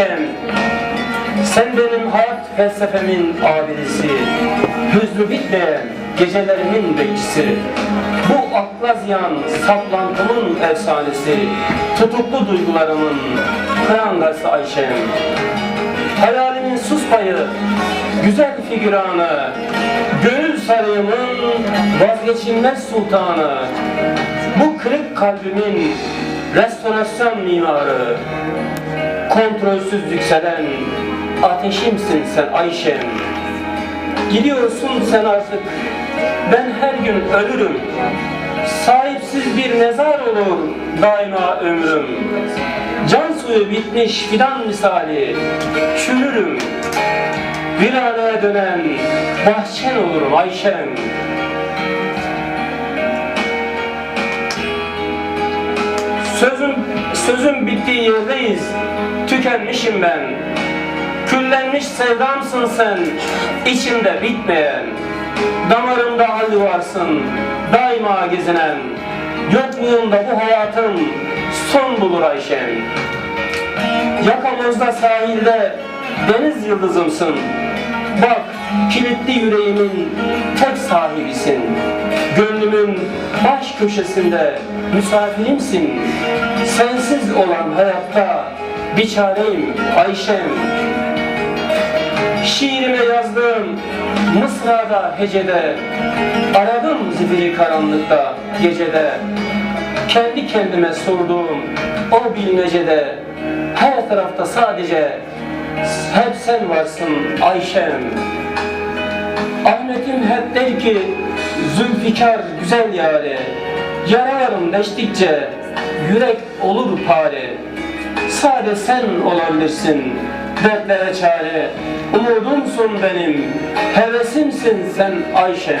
Ayşem Sen benim hayat felsefemin abidesi Hüznü bitmeyen gecelerimin bekçisi Bu akla ziyan saplantımın efsanesi Tutuklu duygularımın prangası Ayşem. Hayalimin sus payı, güzel figüranı, gönül sarayımın vazgeçilmez sultanı, bu kırık kalbimin restorasyon mimarı, kontrolsüz yükselen ateşimsin sen Ayşem. Gidiyorsun sen artık, ben her gün ölürüm. Sahipsiz bir mezar olur daima ömrüm. Can suyu bitmiş fidan misali, çürürüm. Viraneye dönen bahçen olurum Ayşem. Sözüm bittiği yerdeyiz, tükenmişim ben. Küllenmiş sevdamsın sen, içimde bitmeyen. Damarımda hal varsın, daima gezinen. Yokluğunda bu hayatım son bulur Ayşem. Yakamızda sahilde deniz yıldızımsın. Bak kilitli yüreğimin tek sahibisin. Gönlümün baş köşesinde misafirimsin. Sensiz olan hayatta bir çareyim Ayşem. Şiirime yazdığım Mısra'da hecede Aradım zifiri karanlıkta gecede Kendi kendime sorduğum o bilmecede Her tarafta sadece hep sen varsın Ayşem Ahmet'im hep der ki Zülfikar güzel yare Yaralarım deştikçe Yürek olur pare Sade sen olabilirsin Dertlere çare. Umudumsun benim Hevesimsin sen Ayşem